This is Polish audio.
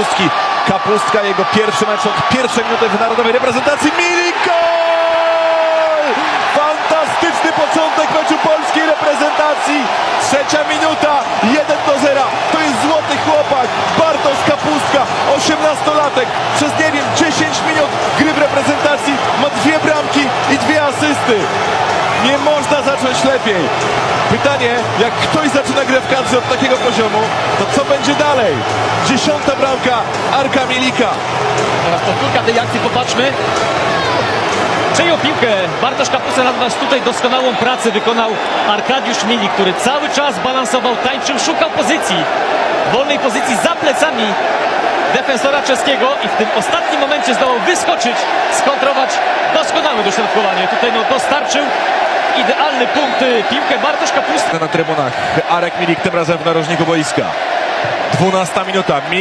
Kapustki. Kapustka, jego pierwszy mecz od pierwszej minuty w narodowej reprezentacji. Milik gol! Fantastyczny początek meczu polskiej reprezentacji. Trzecia minuta, 1 do 0. To jest złoty chłopak. Bartosz Kapustka, 18-latek. Przez nie wiem 10 minut gry w reprezentacji ma dwie bramki i dwie asysty. Nie można zacząć lepiej. Pytanie, jak ktoś zaczyna od takiego poziomu, to co będzie dalej? Dziesiąta bramka Arka Milika. Teraz powtórka tej akcji, popatrzmy. Przejął piłkę Bartosz Kapusta, natomiast tutaj doskonałą pracę wykonał Arkadiusz Mili, który cały czas balansował, tańczył, szukał pozycji, wolnej pozycji za plecami defensora czeskiego i w tym ostatnim momencie zdołał wyskoczyć, skontrować doskonałe dośrodkowanie. Tutaj no, dostarczył idealny punkt y, piłkę Bartosz Kapusta. Na trybunach Arek Milik tym razem w narożniku boiska. 12 minuta.